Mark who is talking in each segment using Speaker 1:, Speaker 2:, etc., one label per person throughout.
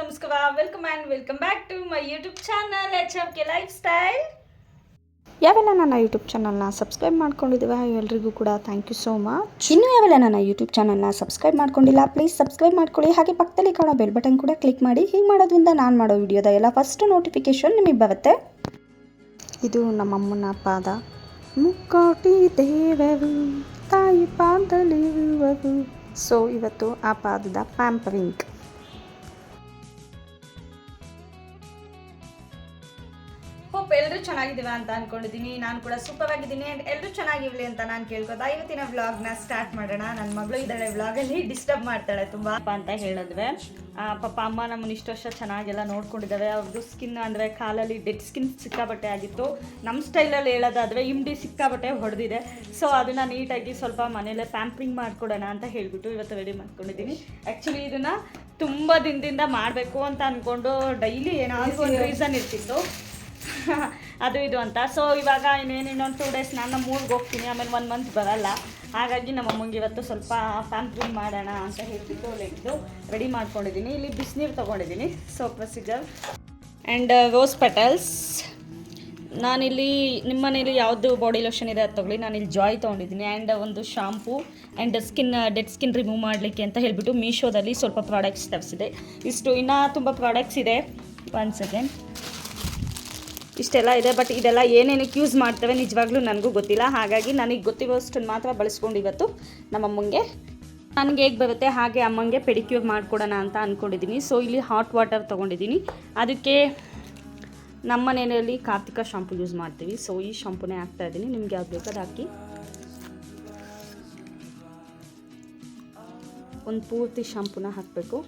Speaker 1: ನಮಸ್ಕಾರ. Welcome and welcome back to my YouTube channel H F K lifestyle
Speaker 2: ಯಾವೆಲ್ಲ ನನ್ನ YouTube ಚಾನಲ್ನ subscribe ಮಾಡ್ಕೊಂಡಿದ್ದೀವ ಎಲ್ರಿಗೂ ಕೂಡ ಥ್ಯಾಂಕ್ ಯು ಸೋ ಮಚ್ ಇನ್ನೂ ಯಾವೆಲ್ಲ ನನ್ನ ಯೂಟ್ಯೂಬ್ ಚಾನಲ್ನ ಸಬ್ಸ್ಕ್ರೈಬ್ ಮಾಡ್ಕೊಂಡಿಲ್ಲ ಪ್ಲೀಸ್ ಸಬ್ಸ್ಕ್ರೈಬ್ ಮಾಡ್ಕೊಳ್ಳಿ. ಹಾಗೆ ಪಕ್ಕದಲ್ಲಿ ಕಾಣೋ ಬೆಲ್ ಬಟನ್ ಕೂಡ ಕ್ಲಿಕ್ ಮಾಡಿ. ಹೀಗೆ ಮಾಡೋದ್ರಿಂದ ನಾನು ಮಾಡೋ ವಿಡಿಯೋದ ಎಲ್ಲ ಫಸ್ಟ್ ನೋಟಿಫಿಕೇಶನ್ ನಿಮಗೆ ಬರುತ್ತೆ. ಇದು ನಮ್ಮಮ್ಮನ ಪಾದ. ಮುಕ್ಕೋಟಿ ದೇವರು ತಾಯಿ ಪಾದಲಿರುವರು ಸೊ ಇವತ್ತು ಆ ಪಾದದ ಪ್ಯಾಂಪರಿಂಗ್
Speaker 1: ಹೋಪ್ ಎಲ್ಲರೂ ಚೆನ್ನಾಗಿದ್ದೀವ ಅಂತ ಅನ್ಕೊಂಡಿದ್ದೀನಿ. ನಾನು ಕೂಡ ಸೂಪರ್ ಆಗಿದ್ದೀನಿ ಆ್ಯಂಡ್ ಎಲ್ಲರೂ ಚೆನ್ನಾಗಿರ್ಲಿ ಅಂತ ನಾನು ಕೇಳ್ಕೊತಾ ಇವತ್ತಿನ ವ್ಲಾಗ್ನ ಸ್ಟಾರ್ಟ್ ಮಾಡೋಣ. ನನ್ನ ಮಗಳು ಇದ್ದಾಳೆ ವ್ಲಾಗಲ್ಲಿ ಡಿಸ್ಟರ್ಬ್ ಮಾಡ್ತಾಳೆ ತುಂಬ. ಅಪ್ಪ ಅಂತ ಹೇಳಿದ್ವಿ. ಪಾಪ ಅಮ್ಮ ನಮ್ಮನ್ನು ಇಷ್ಟು ವರ್ಷ ಚೆನ್ನಾಗೆಲ್ಲ ನೋಡ್ಕೊಂಡಿದ್ದಾವೆ. ಅವ್ರದ್ದು ಸ್ಕಿನ್ ಅಂದರೆ ಕಾಲಲ್ಲಿ ಡೆಡ್ ಸ್ಕಿನ್ ಸಿಕ್ಕಾಬಟ್ಟೆ ಆಗಿತ್ತು. ನಮ್ಮ ಸ್ಟೈಲಲ್ಲಿ ಹೇಳೋದಾದರೆ ಇಮ್ಡಿ ಸಿಕ್ಕಾಬಟ್ಟೆ ಹೊಡೆದಿದೆ. ಸೊ ಅದನ್ನು ನೀಟಾಗಿ ಸ್ವಲ್ಪ ಮನೇಲೆ ಪ್ಯಾಂಪ್ರಿಂಗ್ ಮಾಡಿಕೊಡೋಣ ಅಂತ ಹೇಳ್ಬಿಟ್ಟು ಇವತ್ತು ರೆಡಿ ಮಾಡ್ಕೊಂಡಿದ್ದೀನಿ. ಆ್ಯಕ್ಚುಲಿ ಇದನ್ನು ತುಂಬ ದಿನದಿಂದ ಮಾಡಬೇಕು ಅಂತ ಅಂದ್ಕೊಂಡು ಡೈಲಿ ಏನಾದರೂ ಒಂದು ರೀಸನ್ ಇರ್ತಿತ್ತು. ಅದು ಇದು ಅಂತ. ಸೊ ಇವಾಗ ಇನ್ನೇನು ಇನ್ನೊಂದು ಟೂ ಡೇಸ್ ನಾನು ನಮ್ಮ ಊರಿಗೆ ಹೋಗ್ತೀನಿ. ಆಮೇಲೆ ಒನ್ ಮಂತ್ ಬರಲ್ಲ. ಹಾಗಾಗಿ ನಮ್ಮ ಅಮ್ಮಂಗೆ ಇವತ್ತು ಸ್ವಲ್ಪ ಪ್ಯಾಂಪ್ರಿಂಗ್ ಮಾಡೋಣ ಅಂತ ಹೇಳ್ಬಿಟ್ಟು ಲೆಗ್ದು ರೆಡಿ ಮಾಡ್ಕೊಂಡಿದ್ದೀನಿ. ಇಲ್ಲಿ ಬಿಸಿನೀರು ತೊಗೊಂಡಿದ್ದೀನಿ. So procedure and rose petals ನಾನಿಲ್ಲಿ ನಿಮ್ಮ ಮನೇಲಿ ಯಾವುದು ಬಾಡಿ ಲೋಷನ್ ಇದೆ ಅದು ತೊಗೊಳ್ಳಿ. ನಾನಿಲ್ಲಿ ಜಾಯ್ ತೊಗೊಂಡಿದ್ದೀನಿ. ಆ್ಯಂಡ್ ಒಂದು shampoo and skin dead skin remove ಮಾಡಲಿಕ್ಕೆ ಅಂತ ಹೇಳಿಬಿಟ್ಟು ಮೀಶೋದಲ್ಲಿ ಸ್ವಲ್ಪ ಪ್ರಾಡಕ್ಟ್ಸ್ ತರಿಸಿದೆ. ಇಷ್ಟು, ಇನ್ನೂ ತುಂಬ ಪ್ರಾಡಕ್ಟ್ಸ್ ಇದೆ. ಒನ್ ಸೆಕೆಂಡ್ ಇಷ್ಟೆಲ್ಲ ಇದೆ ಬಟ್ ಇದೆಲ್ಲ ಏನೇನಕ್ಕೆ ಯೂಸ್ ಮಾಡ್ತವೆ ನಿಜವಾಗ್ಲೂ ನನಗೂ ಗೊತ್ತಿಲ್ಲ. ಹಾಗಾಗಿ ನನಗೆ ಗೊತ್ತಿರೋಷ್ಟನ್ನು ಮಾತ್ರ ಬಳಸ್ಕೊಂಡು ಇವತ್ತು ನಮ್ಮಮ್ಮಂಗೆ ನನಗೆ ಹೇಗೆ ಬರುತ್ತೆ, ಹಾಗೆ ಅಮ್ಮಂಗೆ ಪೆಡಿಕ್ಯೂರ್ ಮಾಡಿಕೊಡೋಣ ಅಂತ ಅಂದ್ಕೊಂಡಿದ್ದೀನಿ ಸೊ ಇಲ್ಲಿ ಹಾಟ್ ವಾಟರ್ ತೊಗೊಂಡಿದ್ದೀನಿ. ಅದಕ್ಕೆ ನಮ್ಮ ಮನೆಯಲ್ಲಿ ಕಾರ್ತಿಕ ಶಾಂಪು ಯೂಸ್ ಮಾಡ್ತೀವಿ. ಸೊ ಈ ಶಾಂಪೂನೇ ಹಾಕ್ತಾ ಇದ್ದೀನಿ. ನಿಮ್ಗೆ ಯಾವ್ದು ಬೇಕಾದ ಹಾಕಿ. ಒಂದು ಪೂರ್ತಿ ಶಾಂಪೂನ ಹಾಕಬೇಕು.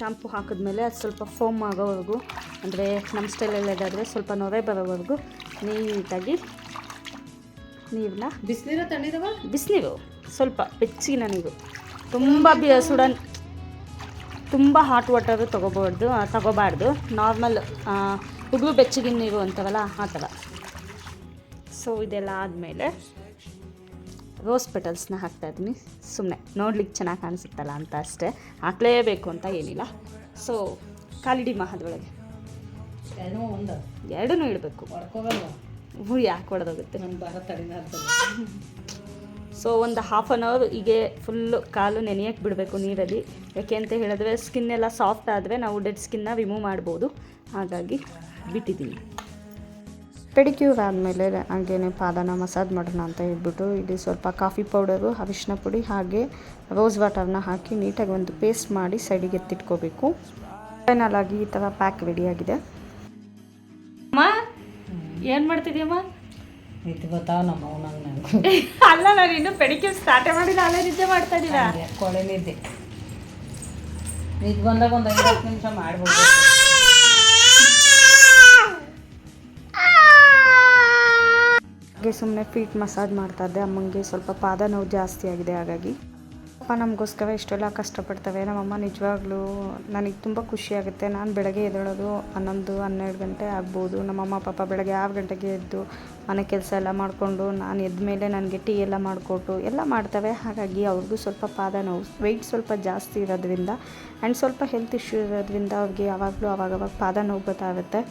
Speaker 1: ಶಾಂಪು ಹಾಕಿದ್ಮೇಲೆ ಅದು ಸ್ವಲ್ಪ ಫೋಮ್ ಆಗೋವರೆಗೂ ಅಂದರೆ ನಮ್ಮ ಸ್ಟೈಲಲ್ಲೇದಾದರೆ ಸ್ವಲ್ಪ ನೊರೆ ಬರೋವರೆಗೂ ನೀಟಾಗಿ ನೀರನ್ನ
Speaker 3: ಬಿಸಿನೀರ ತಣ್ಣೀರವ?
Speaker 1: ಬಿಸಿನೀರು ಸ್ವಲ್ಪ ಬೆಚ್ಚಗಿನ ನೀರು. ತುಂಬ ಬಿ ಸುಡನ್ ತುಂಬ ಹಾಟ್ ವಾಟರು ತೊಗೋಬಾರ್ದು ತಗೋಬಾರ್ದು. ನಾರ್ಮಲ್ ಉಗುಳು ಬೆಚ್ಚಗಿನ ನೀರು ಅಂತಾರಲ್ಲ ಆ ಥರ. ಸೊ ಇದೆಲ್ಲ ಆದಮೇಲೆ ರೋಸ್ ಪೆಟಲ್ಸ್ನ ಹಾಕ್ತಾ ಇದ್ದೀನಿ. ಸುಮ್ಮನೆ ನೋಡ್ಲಿಕ್ಕೆ ಚೆನ್ನಾಗಿ ಕಾಣಿಸುತ್ತಲ್ಲ ಅಂತ ಅಷ್ಟೇ. ಹಾಕಲೇಬೇಕು ಅಂತ ಏನಿಲ್ಲ. ಸೊ ಕಾಲಿಡಿ ಮಹದೊಳಗೆ ಎರಡೂ ಇಡಬೇಕು.
Speaker 3: ಹೊಡ್ಕೋಗಲ್ವ
Speaker 1: ಹೂ ಯಾಕೆ ಹೊಡೆದೋಗುತ್ತೆ ಸೊ ಒಂದು ಹಾಫ್ ಆನ್ ಅವರ್ ಹೀಗೆ ಫುಲ್ಲು ಕಾಲು ನೆನೆಯಕ್ಕೆ ಬಿಡಬೇಕು ನೀರಲ್ಲಿ. ಯಾಕೆ ಅಂತ ಹೇಳಿದ್ರೆ ಸ್ಕಿನ್ ಎಲ್ಲ ಸಾಫ್ಟ್ ಆದರೆ ನಾವು ಡೆಡ್ ಸ್ಕಿನ್ನ ರಿಮೂವ್ ಮಾಡ್ಬೋದು. ಹಾಗಾಗಿ ಬಿಟ್ಟಿದ್ದೀನಿ.
Speaker 2: ಪೆಡಿಕ್ಯೂರ್ ಆದಮೇಲೆ ಹಾಗೇನೆ ಪಾದನ ಮಸಾಜ್ ಮಾಡೋಣ ಅಂತ ಹೇಳ್ಬಿಟ್ಟು ಇಲ್ಲಿ ಸ್ವಲ್ಪ ಕಾಫಿ ಪೌಡರು ಅರಿಶಿನ ಪುಡಿ ಹಾಗೆ ರೋಸ್ ವಾಟರ್ನ ಹಾಕಿ ನೀಟಾಗಿ ಒಂದು ಪೇಸ್ಟ್ ಮಾಡಿ ಸೈಡಿಗೆ ಎತ್ತಿಟ್ಕೋಬೇಕು. ಫೈನಲ್ ಆಗಿ ಈ ಥರ ಪ್ಯಾಕ್ ರೆಡಿಯಾಗಿದೆ
Speaker 1: ಅಮ್ಮ ಏನು ಮಾಡ್ತಿದ್ಯಮ್ಮ?
Speaker 3: ಇದು ಗೊತ್ತಾ ನಮ್ಮ ಅವನಂಗೆ ನಂಗೆ
Speaker 1: ಅಲ್ಲ ನಾನು ಇನ್ನೂ ಪೆಡಿಕ್ಯೂರ್ ಸ್ಟಾರ್ಟೇ ಮಾಡಿಲ್ಲ ಅಲ್ಲೇ ನಿದ್ದೆ ಮಾಡ್ತಾ ಇದ್ದೀರಾ
Speaker 3: ಕೊಳೆ ನಿದ್ದೆ. ನಿದ್ದೆ ಬಂದಾಗ ಒಂದು ಐದು ಹತ್ತು ನಿಮಿಷ ಮಾಡ್ಬೋದು.
Speaker 2: ಹಾಗೆ ಸುಮ್ಮನೆ ಫೀಟ್ ಮಸಾಜ್ ಮಾಡ್ತಾ ಇದ್ದೆ. ಅಮ್ಮಂಗೆ ಸ್ವಲ್ಪ ಪಾದ ನೋವು ಜಾಸ್ತಿ ಆಗಿದೆ, ಹಾಗಾಗಿ. ಅಪ್ಪ ನಮಗೋಸ್ಕರ ಇಷ್ಟೆಲ್ಲ ಕಷ್ಟಪಡ್ತವೆ. ನಮ್ಮಮ್ಮ ನಿಜವಾಗ್ಲೂ ನನಗೆ ತುಂಬ ಖುಷಿಯಾಗುತ್ತೆ ನಾನು ಬೆಳಗ್ಗೆ ಎದ್ದೇಳೋದು ಹನ್ನೊಂದು, ಹನ್ನೆರಡು ಗಂಟೆ ಆಗ್ಬೋದು. ನಮ್ಮಮ್ಮ, ಪಾಪ ಬೆಳಗ್ಗೆ ಆರು ಗಂಟೆಗೆ ಎದ್ದು ಮನೆ ಕೆಲಸ ಎಲ್ಲ ಮಾಡಿಕೊಂಡು ನಾನು ಎದ್ದ ಮೇಲೆ ನನಗೆ ಟೀ ಎಲ್ಲ ಮಾಡಿಕೊಟ್ಟು ಎಲ್ಲ ಮಾಡ್ತವೆ. ಹಾಗಾಗಿ ಅವ್ರಿಗೂ ಸ್ವಲ್ಪ ಪಾದ ನೋವು ವೆಯ್ಟ್ ಸ್ವಲ್ಪ ಜಾಸ್ತಿ ಇರೋದ್ರಿಂದ ಆ್ಯಂಡ್ ಸ್ವಲ್ಪ ಹೆಲ್ತ್ ಇಶ್ಯೂ ಇರೋದ್ರಿಂದ ಅವ್ರಿಗೆ ಯಾವಾಗಲೂ ಅವಾಗವಾಗ ಪಾದ ನೋವು ಗೊತ್ತಾಗುತ್ತೆ.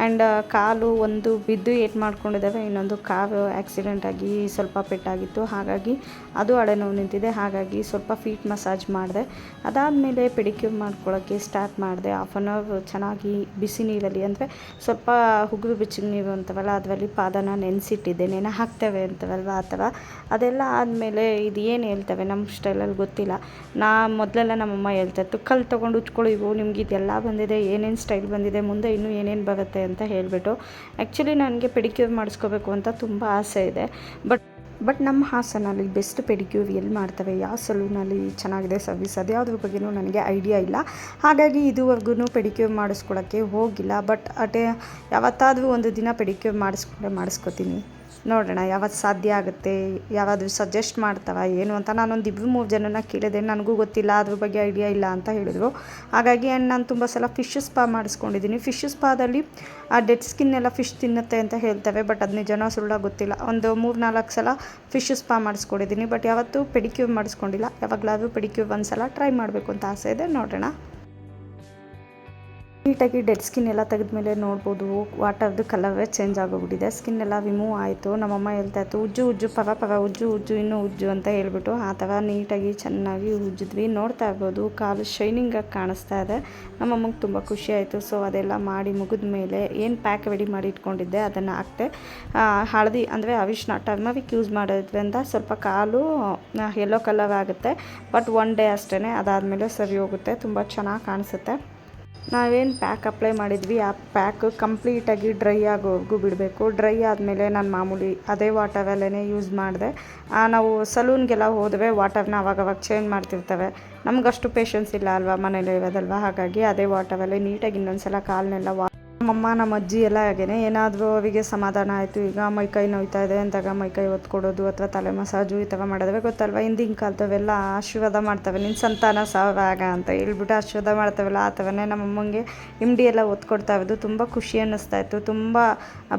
Speaker 2: ಆ್ಯಂಡ್ ಕಾಲು ಒಂದು ಬಿದ್ದು ಏಟ್ ಮಾಡ್ಕೊಂಡಿದ್ದಾವೆ. ಇನ್ನೊಂದು ಕಾರು ಆಕ್ಸಿಡೆಂಟ್ ಆಗಿ ಸ್ವಲ್ಪ ಪೆಟ್ಟಾಗಿತ್ತು. ಹಾಗಾಗಿ ಅದು ಅಡೆ ನೋವು ನಿಂತಿದೆ. ಹಾಗಾಗಿ ಸ್ವಲ್ಪ ಫೀಟ್ ಮಸಾಜ್ ಮಾಡಿದೆ. ಅದಾದಮೇಲೆ ಪೆಡಿಕ್ಯೂರ್ ಮಾಡ್ಕೊಳ್ಳೋಕ್ಕೆ ಸ್ಟಾರ್ಟ್ ಮಾಡಿದೆ. ಹಾಫ್ ಆನ್ ಅವರ್ ಚೆನ್ನಾಗಿ ಬಿಸಿ ನೀರಲ್ಲಿ ಅಂದರೆ ಸ್ವಲ್ಪ ಹುಗ್ಗು ಬಿಚ್ಚಿ ನೀರು ಅಂತವಲ್ಲ, ಅದರಲ್ಲಿ ಪಾದನ ನೆನೆಸಿಟ್ಟಿದ್ದೆ ನೆನೆ ಹಾಕ್ತೇವೆ ಅಂತವಲ್ವ ಥರ ಅದೆಲ್ಲ ಆದಮೇಲೆ ಇದು ಏನು ಹೇಳ್ತವೆ ನಮ್ಮ ಸ್ಟೈಲಲ್ಲಿ ಗೊತ್ತಿಲ್ಲ. ನಾ ಮೊದಲೆಲ್ಲ ನಮ್ಮಮ್ಮ ಹೇಳ್ತಾ ಇತ್ತು ಕಲ್ಲು ತೊಗೊಂಡು ಉಚ್ಕೊಳ್ಳಿ ಇವು ನಿಮ್ಗೆ ಇದೆಲ್ಲ ಬಂದಿದೆ, ಏನೇನು ಸ್ಟೈಲ್ ಬಂದಿದೆ, ಮುಂದೆ ಇನ್ನೂ ಏನೇನು ಬರುತ್ತೆ ಅಂತ ಹೇಳಿಬಿಟ್ಟು ಆ್ಯಕ್ಚುಲಿ ನನಗೆ ಪೆಡಿಕ್ಯೂರ್ ಮಾಡಿಸ್ಕೋಬೇಕು ಅಂತ ತುಂಬ ಆಸೆ ಇದೆ. ಬಟ್ ಬಟ್ ನಮ್ಮ ಹಾಸನಲ್ಲಿ ಬೆಸ್ಟ್ ಪೆಡಿಕ್ಯೂರ್ ಎಲ್ಲಿ ಮಾಡ್ತವೆ? ಯಾವ ಸಲೂನಲ್ಲಿ ಚೆನ್ನಾಗಿದೆ ಸರ್ವಿಸ್ ಅದ್ಯಾವ್ದ್ರ ಬಗ್ಗೆನೂ ನನಗೆ ಐಡಿಯಾ ಇಲ್ಲ. ಹಾಗಾಗಿ ಇದುವರೆಗೂ ಪೆಡಿಕ್ಯೂರ್ ಮಾಡಿಸ್ಕೊಳಕ್ಕೆ ಹೋಗಿಲ್ಲ. ಬಟ್ ಅಟೇ, ಯಾವತ್ತಾದರೂ ಒಂದು ದಿನ ಪೆಡಿಕ್ಯೂರ್ ಮಾಡಿಸ್ಕೊಂಡೆ ಮಾಡಿಸ್ಕೊತೀನಿ. ನೋಡೋಣ, ಯಾವತ್ತು ಸಾಧ್ಯ ಆಗುತ್ತೆ ಯಾವಾದರೂ ಸಜೆಸ್ಟ್ ಮಾಡ್ತಾವ, ಏನು ಅಂತ. ನಾನೊಂದು ಇಬ್ಬರು ಮೂರು ಜನನ ಕೇಳಿದೆ, ನನಗೂ ಗೊತ್ತಿಲ್ಲ, ಅದ್ರ ಬಗ್ಗೆ ಐಡಿಯಾ ಇಲ್ಲ ಅಂತ ಹೇಳಿದರು. ಹಾಗಾಗಿ ಆ್ಯಂಡ್ ನಾನು ತುಂಬ ಸಲ ಫಿಶ್ ಸ್ಪಾ ಮಾಡಿಸ್ಕೊಂಡಿದ್ದೀನಿ. ಫಿಶ್ ಸ್ಪಾದಲ್ಲಿ ಆ ಡೆಡ್ ಸ್ಕಿನ್ ಎಲ್ಲ ಫಿಶ್ ತಿನ್ನುತ್ತೆ ಅಂತ ಹೇಳ್ತವೆ ಬಟ್ ಅದು ನಿಜನೋ ಸುಳ್ಳ ಗೊತ್ತಿಲ್ಲ. ಒಂದು ಮೂರು ನಾಲ್ಕು ಸಲ ಫಿಶ್ ಸ್ಪಾ ಮಾಡಿಸ್ಕೊಂಡಿದ್ದೀನಿ ಬಟ್ ಯಾವತ್ತೂ ಪೆಡಿಕ್ಯೂರ್ ಮಾಡಿಸ್ಕೊಂಡಿಲ್ಲ. ಯಾವಾಗಲಾದರೂ ಪೆಡಿಕ್ಯೂರ್ ಒಂದು ಸಲ ಟ್ರೈ ಮಾಡಬೇಕು ಅಂತ ಆಸೆ ಇದೆ. ನೋಡೋಣ. ನೀಟಾಗಿ ಡೆಡ್ ಸ್ಕಿನ್ ಎಲ್ಲ ತೆಗೆದ್ಮೇಲೆ ನೋಡ್ಬೋದು ವಾಟರ್ದು ಕಲರೇ ಚೇಂಜ್ ಆಗೋಗ್ಬಿಟ್ಟಿದೆ. ಸ್ಕಿನ್ ಎಲ್ಲ ರಿಮೂವ್ ಆಯಿತು. ನಮ್ಮಮ್ಮ ಹೇಳ್ತಾ ಇತ್ತು, ಉಜ್ಜು ಉಜ್ಜು ಪವ ಪವ ಉಜ್ಜು ಉಜ್ಜು, ಇನ್ನೂ ಉಜ್ಜು ಅಂತ ಹೇಳ್ಬಿಟ್ಟು ಆ ಥರ ನೀಟಾಗಿ ಚೆನ್ನಾಗಿ ಉಜ್ಜಿದ್ವಿ. ನೋಡ್ತಾ ಇರ್ಬೋದು, ಕಾಲು ಶೈನಿಂಗಾಗಿ ಕಾಣಿಸ್ತಾ ಇದೆ. ನಮ್ಮಮ್ಮಗೆ ತುಂಬ ಖುಷಿ ಆಯಿತು. ಸೊ, ಅದೆಲ್ಲ ಮಾಡಿ ಮುಗಿದ ಮೇಲೆ ಏನು ಪ್ಯಾಕ್ ರೆಡಿ ಮಾಡಿ ಇಟ್ಕೊಂಡಿದ್ದೆ ಅದನ್ನು ಹಾಕ್ತೆ ಹಳದಿ ಅಂದರೆ ಅವಿಷ್ಣ ಟರ್ಮರಿಕ್ ಯೂಸ್ ಮಾಡೋದ್ರಿಂದ ಸ್ವಲ್ಪ ಕಾಲು ಯೆಲ್ಲೋ ಕಲರ್ ಆಗುತ್ತೆ. ಬಟ್ ಒನ್ ಡೇ ಅಷ್ಟೇ ಅದಾದಮೇಲೆ ಸರಿ ಹೋಗುತ್ತೆ. ತುಂಬ ಚೆನ್ನಾಗಿ ಕಾಣಿಸುತ್ತೆ. ನಾವೇನು ಪ್ಯಾಕ್ ಅಪ್ಲೈ ಮಾಡಿದ್ವಿ, ಆ ಪ್ಯಾಕ್ ಕಂಪ್ಲೀಟಾಗಿ ಡ್ರೈ ಆಗೋವರೆಗೂ ಬಿಡಬೇಕು. ಡ್ರೈ ಆದಮೇಲೆ ನಾನು ಮಾಮೂಲಿ ಅದೇ ವಾಟರಲ್ಲೇ ಯೂಸ್ ಮಾಡಿದೆ. ನಾವು ಸಲೂನ್ಗೆಲ್ಲ ಹೋದ್ವೆ ವಾಟರ್ನ ಅವಾಗವಾಗ ಚೇಂಜ್ ಮಾಡ್ತಿರ್ತವೆ. ನಮಗಷ್ಟು ಪೇಷನ್ಸ್ ಇಲ್ಲ ಅಲ್ವಾ ಮನೇಲಿ ಇರೋದಲ್ವಾ? ಹಾಗಾಗಿ ಅದೇ ವಾಟರಲ್ಲೇ ನೀಟಾಗಿ ಇನ್ನೊಂದು ಸಲ ಕಾಲನ್ನೆಲ್ಲ ವಾ ನಮ್ಮಮ್ಮ ನಮ್ಮ ಅಜ್ಜಿ ಎಲ್ಲ ಹಾಗೇನೆ. ಏನಾದರೂ ಅವರಿಗೆ ಸಮಾಧಾನ ಆಯಿತು, ಈಗ ಮೈ ಕೈ ನೋಯ್ತಾ ಇದೆ ಅಂದಾಗ ಮೈಕೈ ಒತ್ಕೊಡೋದು ಅಥವಾ ತಲೆ ಮಸಾಜು ಈ ಥರ ಮಾಡಿದ್ರೆ ಗೊತ್ತಲ್ವ? ಹಿಂದಿನ ಕಾಲದವೆಲ್ಲ ಆಶೀರ್ವಾದ ಮಾಡ್ತವೆ. ನಿನ್ನ ಸಂತಾನ ಸಾವಾಗ ಅಂತ ಹೇಳ್ಬಿಟ್ಟು ಆಶೀರ್ವಾದ ಮಾಡ್ತವಲ್ಲ, ಆ ಥರನೇ ನಮ್ಮಮ್ಮಂಗೆ ಹಿಂಡಿ ಎಲ್ಲ ಒತ್ಕೊಡ್ತಾ ಇದ್ದು ತುಂಬ ಖುಷಿ ಅನ್ನಿಸ್ತಾ ಇತ್ತು, ತುಂಬ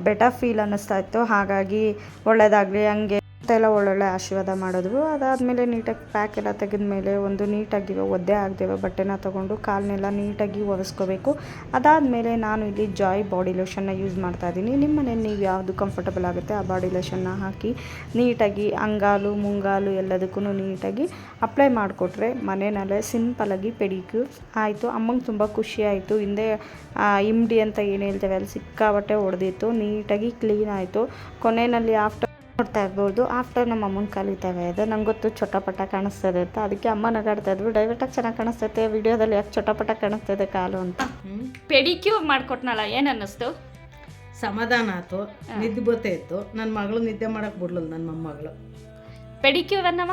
Speaker 2: ಬೆಟರ್ ಫೀಲ್ ಅನ್ನಿಸ್ತಾ ಇತ್ತು. ಹಾಗಾಗಿ ಒಳ್ಳೆಯದಾಗಲಿ ಹಂಗೆ ಎಲ್ಲ ಒಳ್ಳೊಳ್ಳೆ ಆಶೀರ್ವಾದ ಮಾಡಿದ್ವು. ಅದಾದಮೇಲೆ ನೀಟಾಗಿ ಪ್ಯಾಕ್ ಎಲ್ಲ ತೆಗೆದ್ಮೇಲೆ ಒಂದು ನೀಟಾಗಿ ಒದ್ದೆ ಆಗದಿರೋ ಬಟ್ಟೆನ ತೊಗೊಂಡು ಕಾಲನ್ನೆಲ್ಲ ನೀಟಾಗಿ ಒರೆಸ್ಕೋಬೇಕು. ಅದಾದಮೇಲೆ ನಾನು ಇಲ್ಲಿ ಜಾಯ್ ಬಾಡಿ ಲೋಷನ್ನ ಯೂಸ್ ಮಾಡ್ತಾ ಇದ್ದೀನಿ. ನಿಮ್ಮ ಮನೇಲಿ ನೀವು ಯಾವುದು ಕಂಫರ್ಟಬಲ್ ಆಗುತ್ತೆ ಆ ಬಾಡಿ ಲೋಷನ್ನ ಹಾಕಿ ನೀಟಾಗಿ ಅಂಗಾಲು, ಮುಂಗಾಲು ಎಲ್ಲದಕ್ಕೂ ನೀಟಾಗಿ ಅಪ್ಲೈ ಮಾಡಿಕೊಟ್ರೆ ಮನೆಯಲ್ಲೇ ಸಿಂಪಲಾಗಿ ಪೆಡಿಕ್ಯೂರ್ ಆಯಿತು. ಅಮ್ಮಂಗೆ ತುಂಬ ಖುಷಿ ಆಯಿತು. ಹಿಂದೆ ಇಮ್ಡಿ ಅಂತ ಏನು ಹೇಳ್ತೇವೆ, ಅಲ್ಲಿ ಸಿಕ್ಕಾಬಟ್ಟೆ ಹೊಡೆದಿತ್ತು ನೀಟಾಗಿ ಕ್ಲೀನ್ ಆಯಿತು. ಕೊನೆಯಲ್ಲಿ ಆಫ್ಟರ್ ನೋಡ್ತಾ ಇರ್ಬೋದು. ಆಫ್ಟರ್ ನಮ್ಮ ಅಮ್ಮನ ಕಲಿತೇವೆ. ಅದು ನಂಗೆ ಗೊತ್ತು ಚೊಟಪಟ ಕಾಣಿಸ್ತದೆ ಅಂತ. ಅದಕ್ಕೆ ಅಮ್ಮ ನಗಾಡ್ತಾ ಡೈರೆಕ್ಟ್ ಡೈರೆಕ್ಟಾಗಿ ಚೆನ್ನಾಗಿ ಕಾಣಿಸ್ತೈತೆ. ವಿಡಿಯೋದಲ್ಲಿ ಯಾಕೆ ಚೊಟಪಟ ಕಾಣಿಸ್ತದೆ ಕಾಲು ಅಂತ.
Speaker 1: ಪೆಡಿಕ್ಯೂರ್ ಮಾಡ್ಕೊಟ್ನಲ್ಲ ಏನು ಅನ್ನಿಸ್ತು?
Speaker 3: ಸಮಾಧಾನ ಆಯ್ತು. ನಿದ್ದೆ ಬತ್ತೆ ಇತ್ತು. ನನ್ನ ಮಗಳು ನಿದ್ದೆ ಮಾಡಕ್ಕೆ ಬಿಡ್ಲಿಲ್ಲ ನನ್ನ ಮೊಮ್ಮಗಳು.
Speaker 1: ಪೆಡಿಕ್ಯೂರ್ ಅನ್ನವ?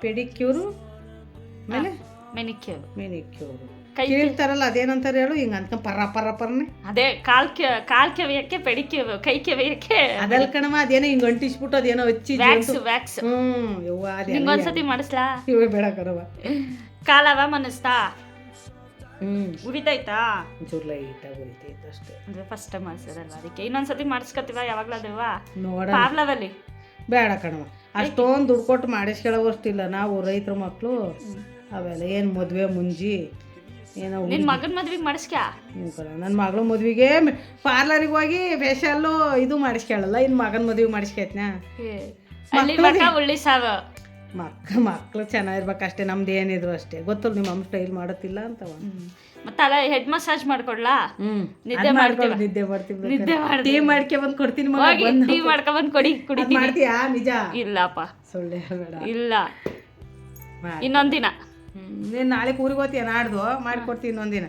Speaker 3: ಪೆಡಿಕ್ಯೂರು ಆಮೇಲೆ
Speaker 1: ಮೆನಿಕ್ಯೂರ್
Speaker 3: ಮೆನಿಕ್ಯೂರು ಕೇಳ್ತಾರಲ್ಲ ಅದೇನಂತಾರೆ ಹೇಳು ಹಿಂಗ ಅಂತ ಪರ ಪರ ಪರನೆ
Speaker 1: ಅದೇ ಕಾಲ್ ಕೆ ಕಾಲ್ ಪೆಡಿ ಕೆವ ಕೈ ಕೆವೆಯಕ್ಕೆ.
Speaker 3: ಅದಲ್ ಕಣವ ಅದೇನೋ ಹಿಂಗ್ ಅಂಟಿಸ್ಬಿಟ್ಟು ಅದೇನೋ ಹಚ್ಚಿ
Speaker 1: ವ್ಯಾಕ್ಸ್ ವ್ಯಾಕ್ಸ್
Speaker 3: ಹ್ಮ್ ಯವ್ವ ಅದೆಲ್ಲ
Speaker 1: ನಿಂಗೊಂದ್ಸತಿ ಮಾಡಿಸ್ಲಾ?
Speaker 3: ಇವ ಬೇಡ ಕರವ
Speaker 1: ಕಾಲವ ಮನಸ್ತಾ?
Speaker 3: ಹ್ಮ್.
Speaker 1: ಉರಿತೈತಾ
Speaker 3: ಒಂಚೂರು ಆಗಿ ಉರಿತೈತೆ ಅಷ್ಟೇ.
Speaker 1: ಅಂದ್ರೆ ಫಸ್ಟ್ ಟೈಮ್ ಮಾಡಿಸಿದಲ್ವ ಅದಕ್ಕೆ? ಇನ್ನೊಂದ್ಸತಿ ಮಾಡಿಸ್ಕೊತೀವ ಯಾವಾಗ್ಲಾದ್ರೂ?
Speaker 3: ನೋಡ
Speaker 1: ಪಾರ್ಲವಲ್ಲಿ?
Speaker 3: ಬೇಡ ಕಣವ ಅಷ್ಟೊಂದು ದುಡ್ಡು ಕೊಟ್ಟು ಮಾಡಿಸ್ಕೊಳ್ಳೋವಷ್ಟಿಲ್ಲ. ನಾವು ರೈತರ ಮಕ್ಕಳು ಅವೆಲ್ಲ ಏನು ಮದುವೆ ಮುಂಜಿ ಏನೋ
Speaker 1: ನಿನ್ ಮಗನ್ ಮದ್ವಿಗ್ ಮಾಡಿಸ್ಕ್ಯಾ?
Speaker 3: ನನ್ನ ಮಗಳ ಮದ್ವಿಗೆ ಪಾರ್ಲರಿಗೆ ಹೋಗಿ ಫೇಶಿಯಲ್ಲು ಇದು ಮಾಡಿಸ್ಕೊಳ್ಳಲ್ಲ ಇನ್ನು ಮಗನ ಮದುವೆ ಮಾಡಿಸ್ಕೈತ್ನ
Speaker 1: ಅಲ್ಲಿ ಮಕ್ಕ ಉಳ್ಳಿ ಸಾವ.
Speaker 3: ಮಕ್ಕ ಮಕ್ಕಳು ಚೆನ್ನಾಗಿರ್ಬೇಕು ಅಷ್ಟೇ ನಮ್ದು ಏನಿದ್ರು ಅಷ್ಟೇ. ಗೊತ್ತಲ್ಲ ನಿಮ್ಮ ಅಮ್ಮ ಸ್ಟೈಲ್ ಮಾಡುತ್ತಿಲ್ಲ ಅಂತ
Speaker 1: ಮತ್ತೆ ಅಲ್ಲ ಹೆಡ್ ಮಸಾಜ್ ಮಾಡ್ಕೊಡ್ಲಾ? ನಿದ್ದೆ ಮಾಡ್ತೀವಿ
Speaker 3: ಮಾಡ್ತೀವ. ನಿದ್ದೆ ಮಾಡ್ತೀವಿ
Speaker 1: ನಿದ್ದೆ
Speaker 3: ಟೀ ಮಾಡ್ಕೆ ಬಂದು ಕೊಡ್ತೀನಿ ಮಗ ಬಂದು
Speaker 1: ಟೀ ಮಾಡ್ಕೊಂಡ್ ಕೊಡಿ
Speaker 3: ಕುಡಿ
Speaker 1: ಕುಡಿತೀನಿ.
Speaker 3: ಮಾಡ್ತೀಯಾ ನಿಜ?
Speaker 1: ಇಲ್ಲಪ್ಪ.
Speaker 3: ಸುಳ್ಳೆ
Speaker 1: ಇಲ್ಲ. ಇನ್ನೊಂದಿನ
Speaker 3: ನೀನು ನಾಳೆ ಊರಿಗೆ ಹೋಗ್ತೀಯ ನಾಡ್ದು ಮಾಡಿಕೊಡ್ತೀನಿ ಇನ್ನೊಂದಿನ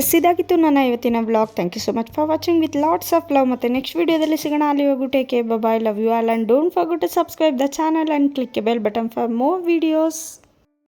Speaker 2: ಎಸ್ ಇದಾಗಿತ್ತು ನನ್ನ ಇವತ್ತಿನ blog thank you so much for watching with lots of love ಮತ್ತು ನೆಕ್ಸ್ಟ್ ವೀಡಿಯೋದಲ್ಲಿ ಸಿಗೋಣ. ಅಲ್ಲಿ take care bye love you all and don't for to subscribe the channel and click bell button for more videos